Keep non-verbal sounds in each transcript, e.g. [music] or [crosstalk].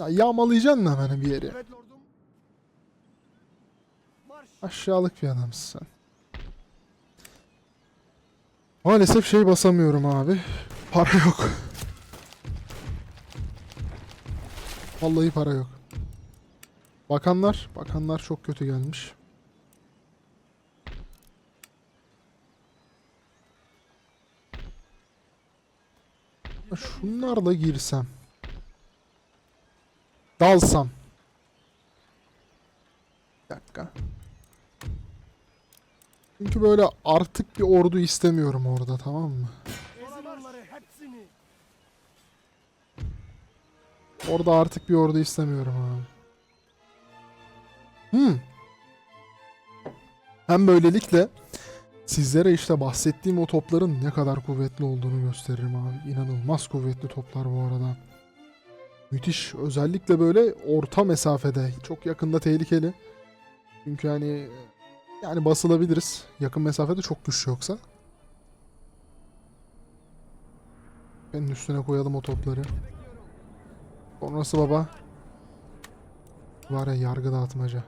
Ya yağmalayacaksın mı hemen bir yeri? Aşağılık bir adamsın sen. Maalesef şey basamıyorum abi. Para yok. Vallahi para yok. Bakanlar, bakanlar çok kötü gelmiş. Şunlarla girsem. Dalsam. Bir dakika. Çünkü böyle artık bir ordu istemiyorum orada tamam mı? Orada artık bir ordu istemiyorum abi. Hmm. Hem böylelikle sizlere işte bahsettiğim o topların ne kadar kuvvetli olduğunu gösteririm abi. İnanılmaz kuvvetli toplar bu arada. Müthiş. Özellikle böyle orta mesafede. Çok yakında tehlikeli. Çünkü hani yani basılabiliriz. Yakın mesafede çok güçlü yoksa. Benim üstüne koyalım o topları. Sonrası baba. Var ya yargı dağıtmaca.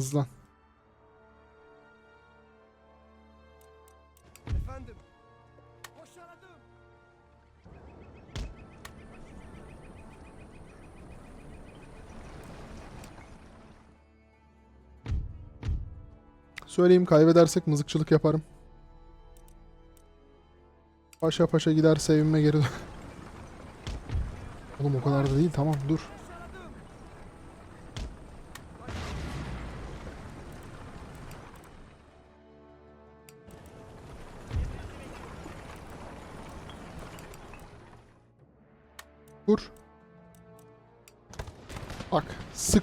Hızlan. Efendim. Başardım. Söyleyeyim kaybedersek mızıkçılık yaparım. Paşa paşa giderse evime geri dön. [laughs] Oğlum o kadar da değil tamam dur.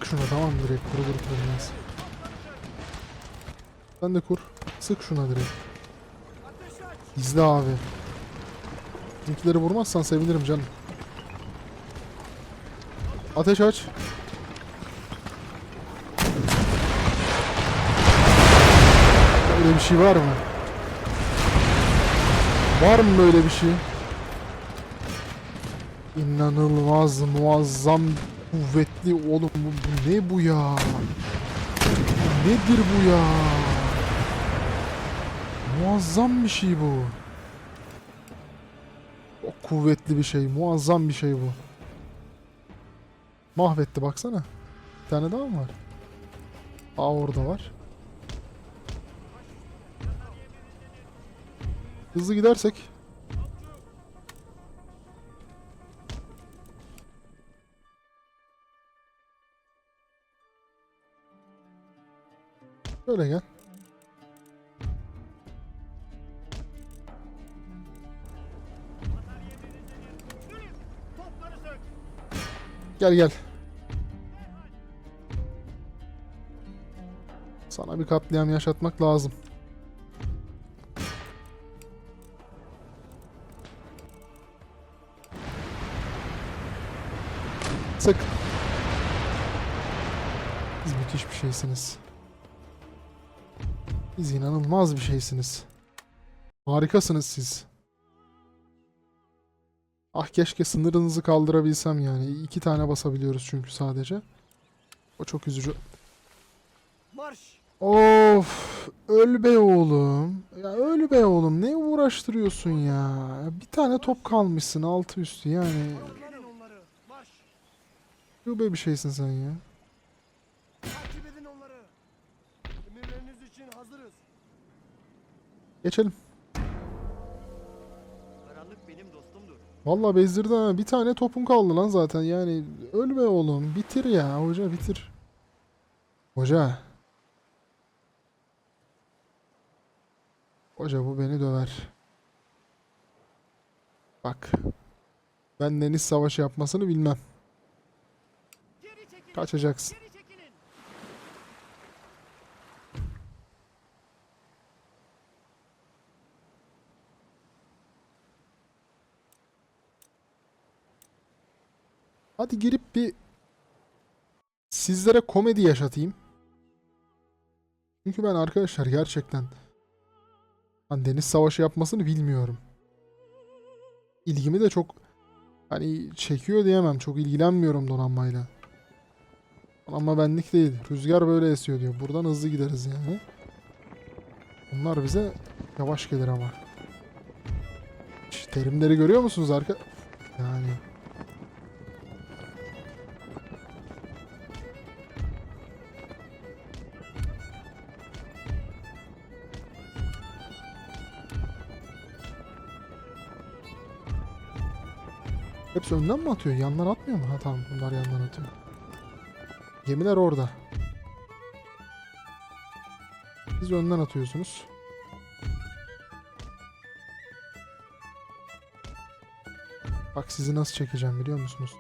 Şunu tamam mı direkt kuru kuru kırılmaz. Sen de kur. Sık şuna direkt. İzle abi. Bizimkileri vurmazsan sevinirim canım. Ateş aç. Böyle bir şey var mı? Var mı böyle bir şey? İnanılmaz, muazzam, kuvvetli oğlum bu, bu ne bu ya? Nedir bu ya? Muazzam bir şey bu. Çok kuvvetli bir şey, muazzam bir şey bu. Mahvetti baksana. Bir tane daha mı var? Aa orada var. Hızlı gidersek. Şöyle gel. Gel gel. Sana bir katliam yaşatmak lazım. Sık. Siz müthiş bir şeysiniz. Siz inanılmaz bir şeysiniz. Harikasınız siz. Ah keşke sınırınızı kaldırabilsem yani. İki tane basabiliyoruz çünkü sadece. O çok üzücü. Marş. Of, öl be oğlum. Ya öl be oğlum. Ne uğraştırıyorsun ya? Bir tane top kalmışsın altı üstü yani. Marş. Şube bir şeysin sen ya. Takip edin onları. Emirleriniz için hazırız. Geçelim. Karanlık benim dostumdur. Vallahi bezdirdi ha. Bir tane topun kaldı lan zaten. Yani öl be oğlum. Bitir ya hoca bitir. Hoca. Hoca bu beni döver. Bak. Ben deniz savaşı yapmasını bilmem. Kaçacaksın. Hadi girip bir sizlere komedi yaşatayım. Çünkü ben arkadaşlar gerçekten hani deniz savaşı yapmasını bilmiyorum. İlgimi de çok hani çekiyor diyemem. Çok ilgilenmiyorum donanmayla. Ama benlik değil. Rüzgar böyle esiyor diyor. Buradan hızlı gideriz yani. Bunlar bize yavaş gelir ama. Terimleri görüyor musunuz arka? Yani. Hepsi önden mi atıyor? Yandan atmıyor mu? Ha tamam bunlar yandan atıyor. Gemiler orada. Siz önden atıyorsunuz. Bak sizi nasıl çekeceğim biliyor musunuz?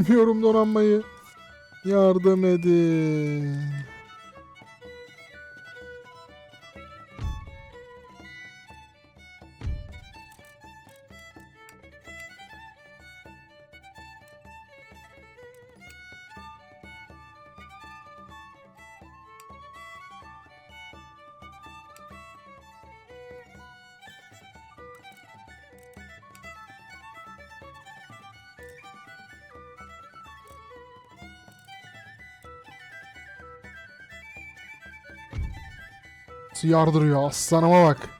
Bilmiyorum donanmayı. Yardım edin. Nasıl yardırıyor aslanıma bak.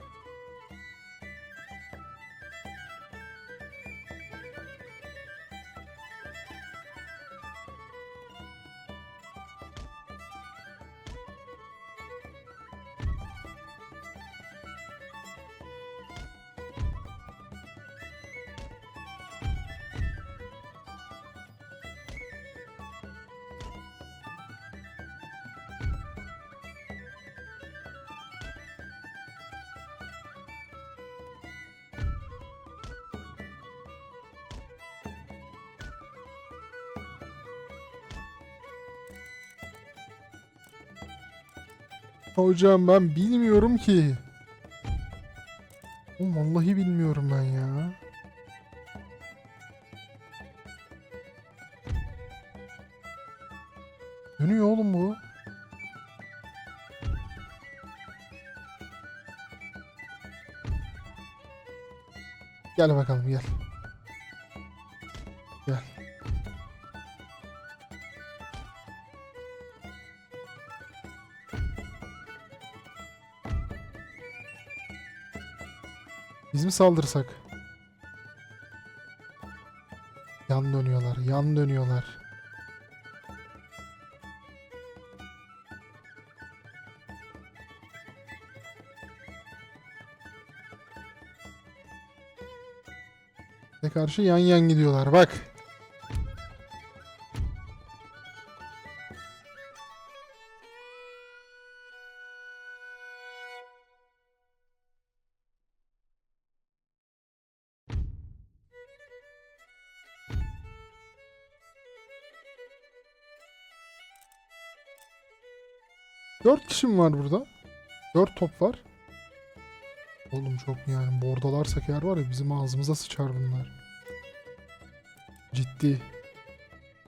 Hocam ben bilmiyorum ki. Oğlum vallahi bilmiyorum ben ya. Dönüyor oğlum bu. Gel bakalım gel. Mi saldırsak? Yan dönüyorlar, yan dönüyorlar. Bize karşı yan yan gidiyorlar bak. Kişi mi var burada? Dört top var. Oğlum çok yani bordalarsak eğer var ya bizim ağzımıza sıçar bunlar. Ciddi.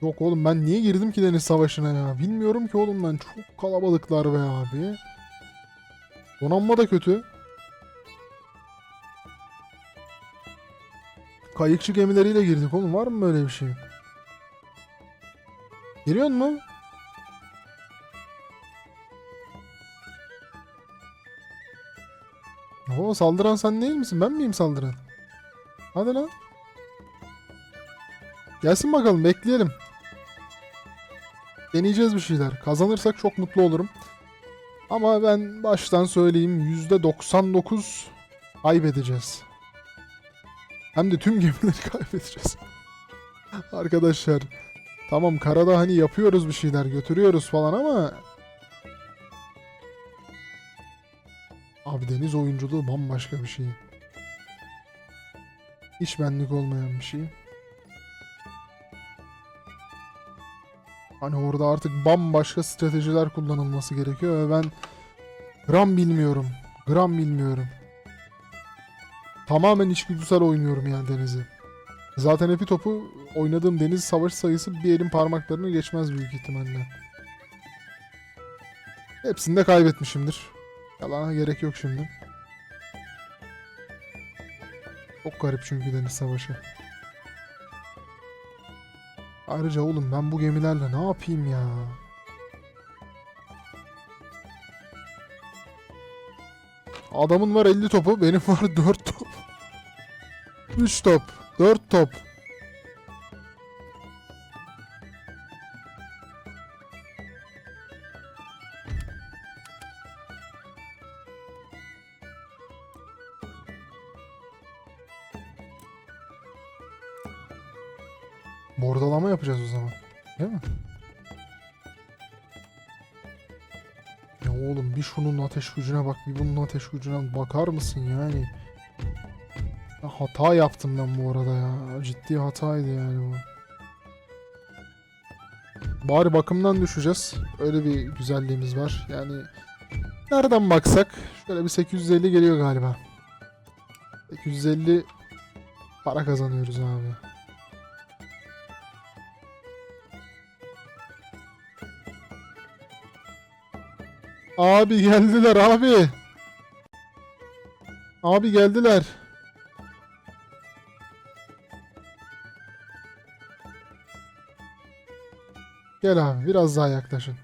Yok oğlum ben niye girdim ki deniz savaşına ya? Bilmiyorum ki oğlum ben. Çok kalabalıklar be abi. Donanma da kötü. Kayıkçı gemileriyle girdik oğlum. Var mı böyle bir şey? Giriyor mu? Oo saldıran sen değil misin? Ben miyim saldıran? Hadi lan. Gelsin bakalım bekleyelim. Deneyeceğiz bir şeyler. Kazanırsak çok mutlu olurum. Ama ben baştan söyleyeyim %99 kaybedeceğiz. Hem de tüm gemileri [laughs] kaybedeceğiz. Arkadaşlar tamam karada hani yapıyoruz bir şeyler götürüyoruz falan ama Abi deniz oyunculuğu bambaşka bir şey. Hiç benlik olmayan bir şey. Hani orada artık bambaşka stratejiler kullanılması gerekiyor ve ben gram bilmiyorum. Gram bilmiyorum. Tamamen içgüdüsel oynuyorum yani Deniz'i. Zaten hepi topu oynadığım deniz savaş sayısı bir elin parmaklarını geçmez büyük ihtimalle. Hepsini de kaybetmişimdir. Yalana gerek yok şimdi. Çok garip çünkü deniz savaşı. Ayrıca oğlum ben bu gemilerle ne yapayım ya? Adamın var 50 topu, benim var 4 top. 3 top, 4 top. Bordalama yapacağız o zaman. Değil mi? Ya oğlum bir şunun ateş gücüne bak bir bunun ateş gücüne bakar mısın yani? Ya hata yaptım ben bu arada ya. Ciddi hataydı yani bu. Bari bakımdan düşeceğiz. Öyle bir güzelliğimiz var. Yani nereden baksak şöyle bir 850 geliyor galiba. 850 para kazanıyoruz abi. Abi geldiler abi. Abi geldiler. Gel abi biraz daha yaklaşın.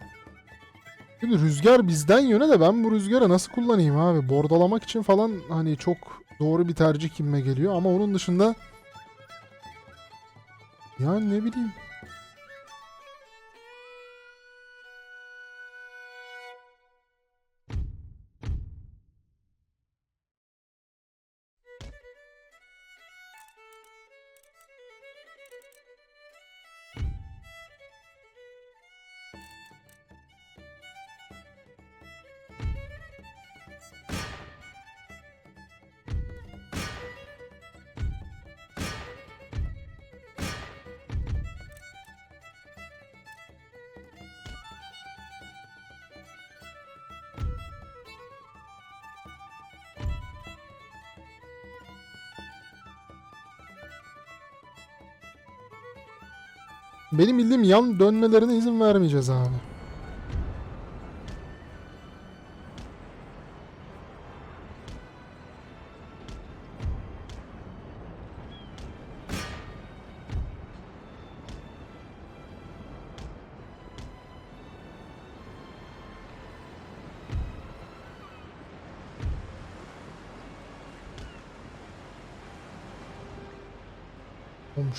Şimdi rüzgar bizden yöne de ben bu rüzgarı nasıl kullanayım abi? Bordalamak için falan hani çok doğru bir tercih kimme geliyor ama onun dışında yani ne bileyim. Benim bildiğim yan dönmelerine izin vermeyeceğiz abi.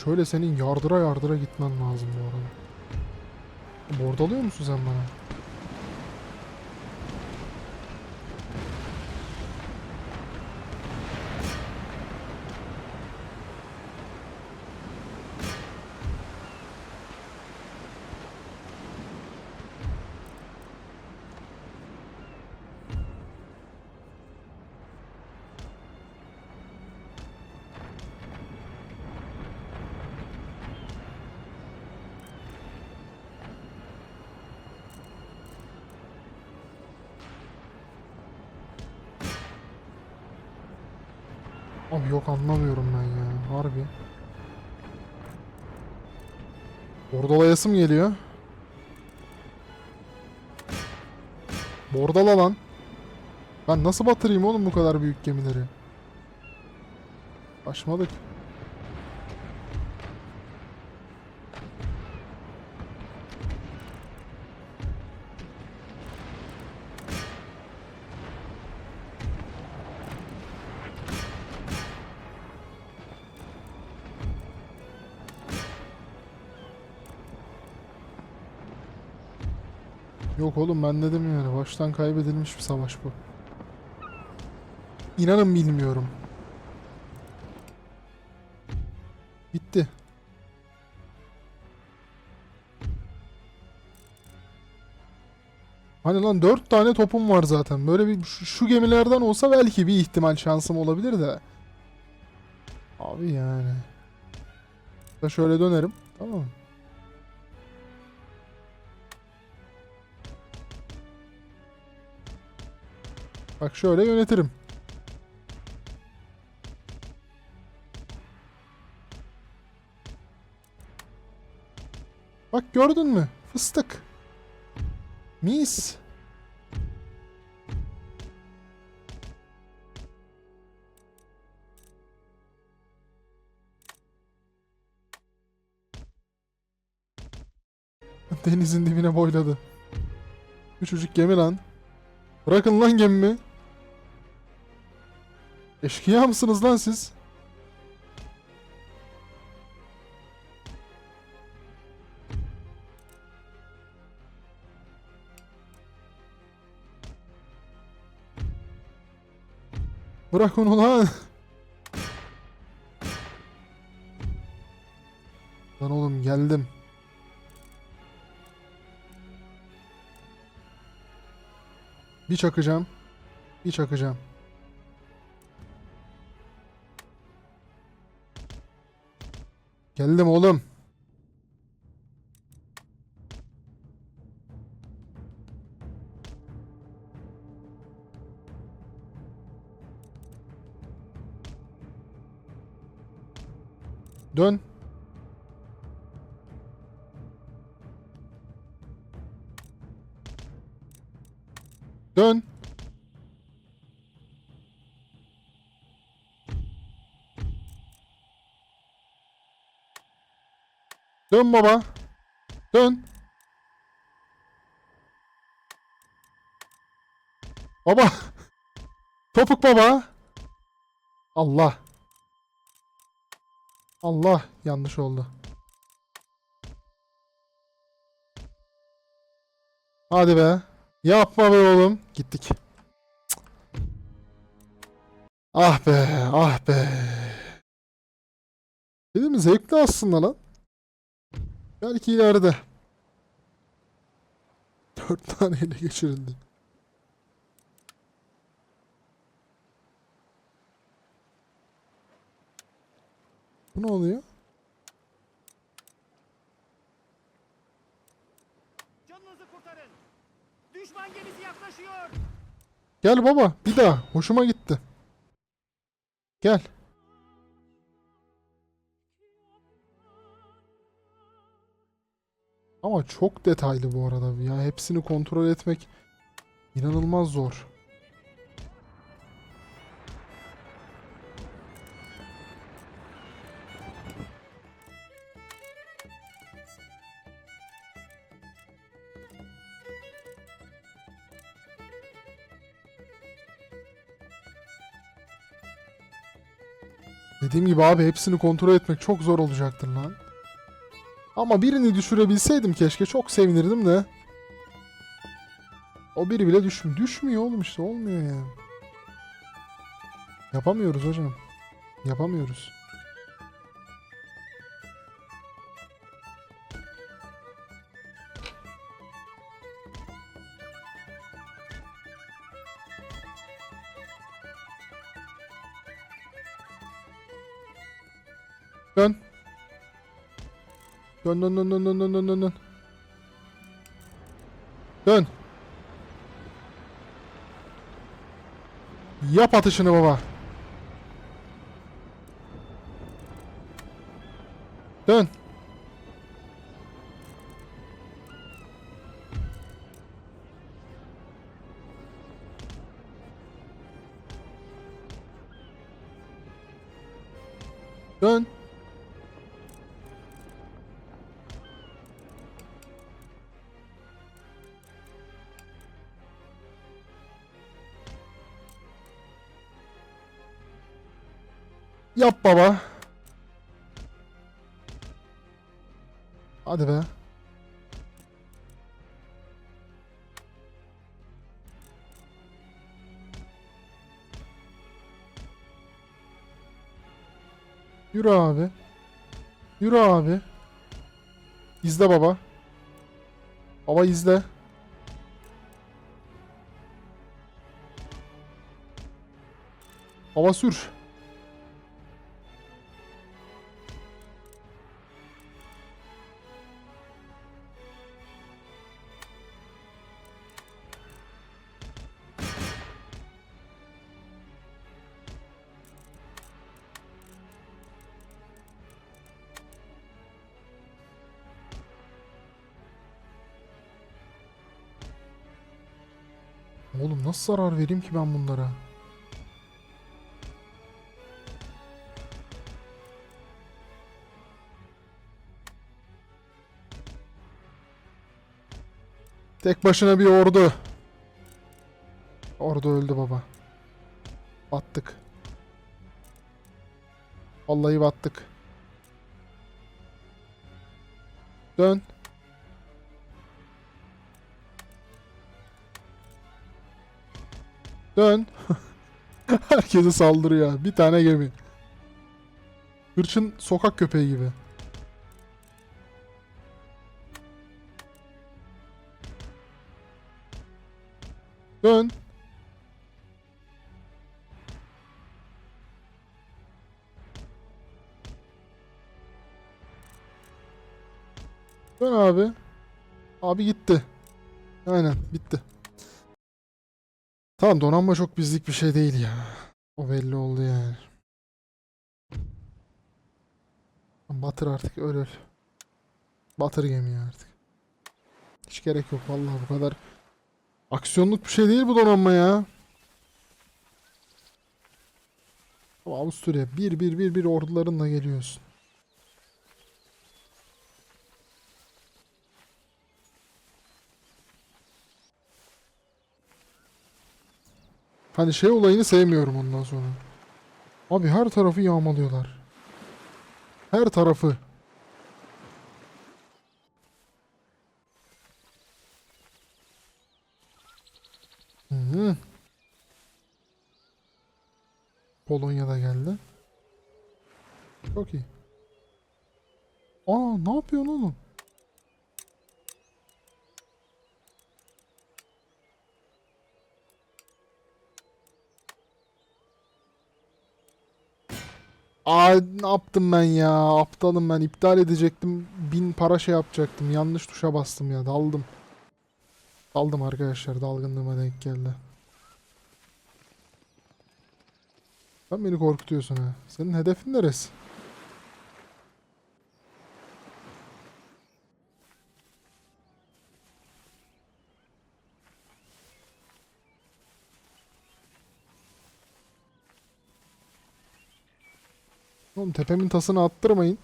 Şöyle senin yardıra yardıra gitmen lazım bu arada. Bordalıyor musun sen bana? Abi yok anlamıyorum ben ya. Harbi. Bordalayasım geliyor. Bordala lan. Ben nasıl batırayım oğlum bu kadar büyük gemileri? Başmadık. Yok oğlum ben dedim yani baştan kaybedilmiş bir savaş bu. İnanın bilmiyorum. Bitti. Hani lan dört tane topum var zaten. Böyle bir şu gemilerden olsa belki bir ihtimal şansım olabilir de. Abi yani. Da şöyle dönerim. Tamam mı? Bak şöyle yönetirim. Bak gördün mü? Fıstık. Mis. [laughs] Denizin dibine boyladı. Küçücük gemi lan. Bırakın lan gemimi. Eşkıya mısınız lan siz? Bırak onu lan. Lan oğlum geldim. Bir çakacağım. Bir çakacağım. Geldim oğlum. Dön. Dön. Dön baba. Dön. Baba. [laughs] Topuk baba. Allah. Allah yanlış oldu. Hadi be. Yapma be oğlum. Gittik. Ah be, ah be. Dedim zevkli aslında lan. Belki ileride. Dört tane ele geçirildi. Bu ne oluyor? Canınızı kurtarın. Düşman gemisi yaklaşıyor. Gel baba bir daha. Hoşuma gitti. Gel. Ama çok detaylı bu arada ya. Hepsini kontrol etmek inanılmaz zor. Dediğim gibi abi hepsini kontrol etmek çok zor olacaktır lan. Ama birini düşürebilseydim keşke çok sevinirdim de. O biri bile düş düşmüyor oğlum işte olmuyor yani. Yapamıyoruz hocam. Yapamıyoruz. Dön dön dön dön dön dön dön dön dön. Dön. Yap atışını baba. Dön. Yap baba. Hadi be. Yürü abi. Yürü abi. İzle baba. Baba izle. Baba sür. Oğlum nasıl zarar vereyim ki ben bunlara? Tek başına bir ordu. Ordu öldü baba. Battık. Vallahi battık. Dön. Dön. [laughs] Herkese saldırıyor. Bir tane gemi. Hırçın sokak köpeği gibi. Dön. Dön abi. Abi gitti. Aynen bitti. Tamam donanma çok bizlik bir şey değil ya. O belli oldu yani. Batır artık öl öl. Batır gemiyi artık. Hiç gerek yok vallahi bu kadar. Aksiyonluk bir şey değil bu donanma ya. Avusturya bir bir bir bir ordularınla geliyorsun. Hani şey olayını sevmiyorum ondan sonra. Abi her tarafı yağmalıyorlar. Her tarafı. Hı hı. Polonya da geldi. Çok iyi. Aa ne yapıyorsun oğlum? Aa ne yaptım ben ya? Aptalım ben. iptal edecektim. Bin para şey yapacaktım. Yanlış tuşa bastım ya. Daldım. Daldım arkadaşlar. Dalgınlığıma denk geldi. Sen beni korkutuyorsun ha. Senin hedefin neresi? Oğlum tepemin tasını attırmayın.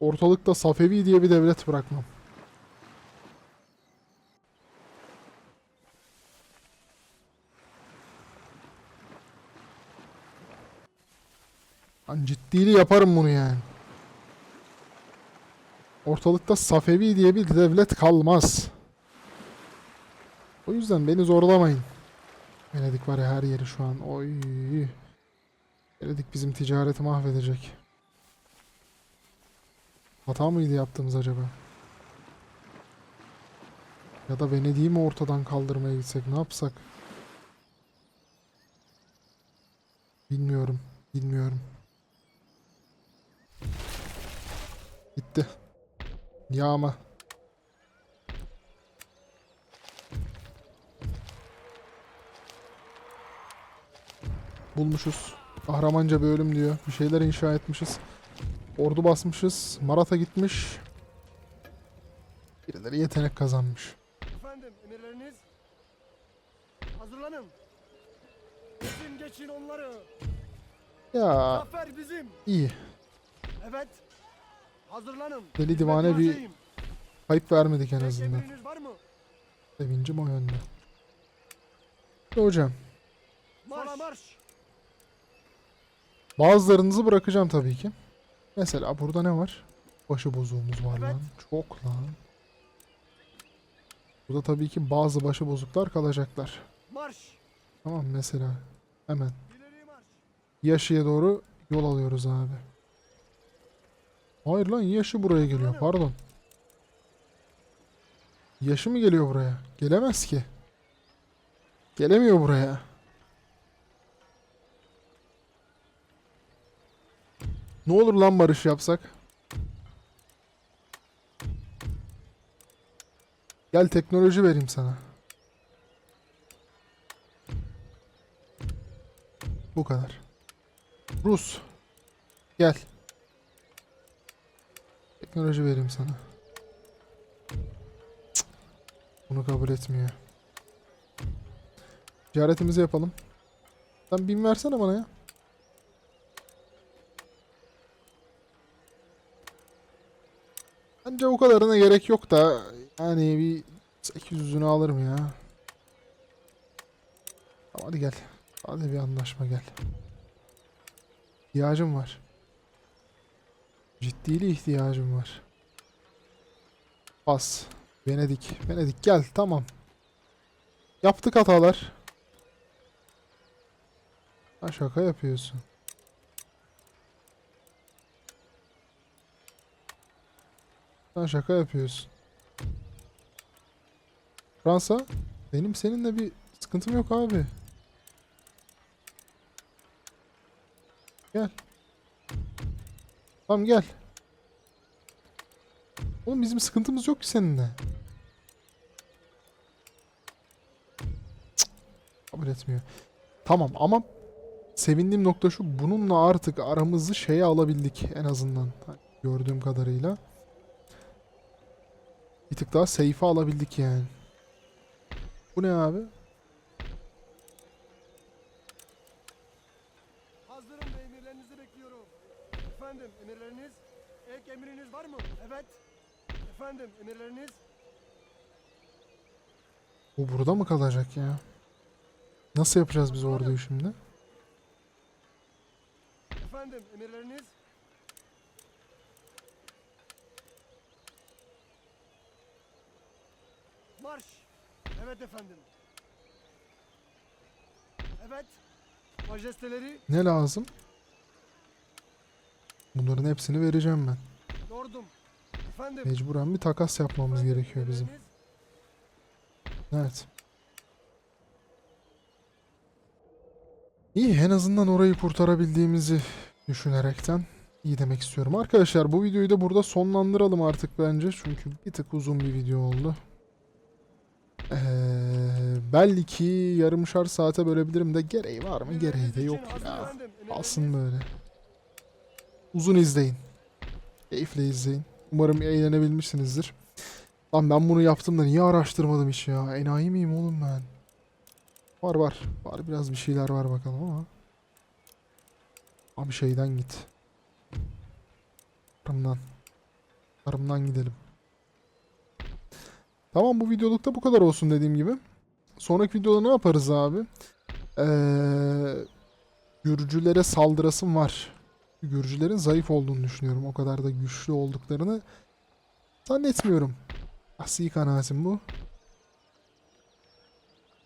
Ortalıkta Safevi diye bir devlet bırakmam. Ben ciddili yaparım bunu yani. Ortalıkta Safevi diye bir devlet kalmaz. O yüzden beni zorlamayın. Venedik var ya her yeri şu an. Oy. Venedik bizim ticareti mahvedecek. Hata mıydı yaptığımız acaba? Ya da Venedik'i mi ortadan kaldırmaya gitsek ne yapsak? Bilmiyorum. Bilmiyorum. Gitti. Yağma. Bulmuşuz. Kahramanca bir ölüm diyor. Bir şeyler inşa etmişiz. Ordu basmışız. Marat'a gitmiş. Birileri yetenek kazanmış. Efendim emirleriniz? Hazırlanın. Geçin geçin onları. Ya Zafer bizim. iyi. Evet. Hazırlanın. Deli divane bir kayıp vermedik en azından. var mı? Sevincim o yönde. Hocam Marş. marş. Bazılarınızı bırakacağım tabii ki. Mesela burada ne var? Başı bozuğumuz var Evet. lan. Çok lan. Burada tabii ki bazı başı bozuklar kalacaklar. Marş. Tamam mesela. Hemen. Yaşı'ya doğru yol alıyoruz abi. Hayır lan Yaşı buraya geliyor pardon. Yaşı mı geliyor buraya? Gelemez ki. Gelemiyor buraya. Ne olur lan barış yapsak? Gel teknoloji vereyim sana. Bu kadar. Rus. Gel. Teknoloji vereyim sana. Cık. Bunu kabul etmiyor. Ticaretimizi yapalım. Sen bin versene bana ya. Bence o kadarına gerek yok da yani bir 800'ünü alırım ya. Tamam hadi gel. Hadi bir anlaşma gel. İhtiyacım var. Ciddili ihtiyacım var. Bas. Venedik. Venedik gel tamam. Yaptık hatalar. Ha şaka yapıyorsun. Sen şaka yapıyorsun. Fransa, benim seninle bir sıkıntım yok abi. Gel. Tamam gel. Oğlum bizim sıkıntımız yok ki seninle. Cık, Kabul etmiyor. Tamam ama sevindiğim nokta şu bununla artık aramızı şeye alabildik en azından gördüğüm kadarıyla. Bir tık daha safe'e alabildik yani. Bu ne abi? Hazırım ve emirlerinizi bekliyorum. Efendim emirleriniz? Ek emriniz var mı? Evet. Efendim emirleriniz? Bu burada mı kalacak ya? Nasıl yapacağız biz orduyu şimdi? Efendim emirleriniz? Marş. Evet efendim. Evet. Majesteleri, Ne lazım? Bunların hepsini vereceğim ben. lordum. Efendim. Mecburen bir takas yapmamız efendim, gerekiyor bizim. emirleriniz? Evet. İyi en azından orayı kurtarabildiğimizi düşünerekten iyi demek istiyorum. Arkadaşlar bu videoyu da burada sonlandıralım artık bence. Çünkü bir tık uzun bir video oldu. Ee, belki yarımşar saate bölebilirim de gereği var mı? Gereği de yok ya. Alsın böyle. Uzun izleyin. Keyifle izleyin. Umarım eğlenebilmişsinizdir. Lan ben bunu yaptım da niye araştırmadım hiç ya? Enayi miyim oğlum ben? Var var. Var biraz bir şeyler var bakalım ama. Abi şeyden git. Tarımdan. Tarımdan gidelim. Tamam bu videoluk da bu kadar olsun dediğim gibi. Sonraki videoda ne yaparız abi? Eee... Gürcülere saldırasım var. Gürcülerin zayıf olduğunu düşünüyorum. O kadar da güçlü olduklarını zannetmiyorum. Asi kanaatim bu.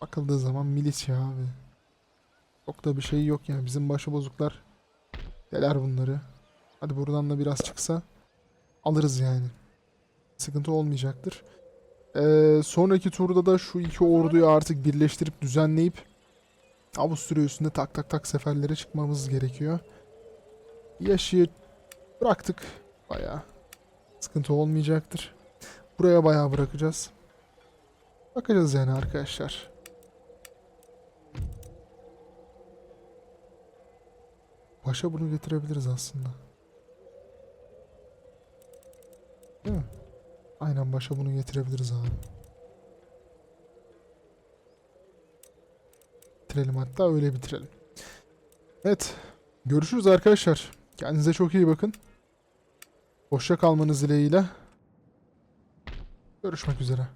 Bakıldığı zaman militia abi. Çok da bir şey yok yani. Bizim başıbozuklar deler bunları. Hadi buradan da biraz çıksa alırız yani. Sıkıntı olmayacaktır. Ee, sonraki turda da şu iki orduyu artık birleştirip düzenleyip Avusturya üstünde tak tak tak seferlere çıkmamız gerekiyor. Yaşı bıraktık bayağı. Sıkıntı olmayacaktır. Buraya bayağı bırakacağız. Bakacağız yani arkadaşlar. Başa bunu getirebiliriz aslında. Değil mi? Aynen başa bunu getirebiliriz abi. Bitirelim hatta öyle bitirelim. Evet. Görüşürüz arkadaşlar. Kendinize çok iyi bakın. Hoşça kalmanız dileğiyle. Görüşmek üzere.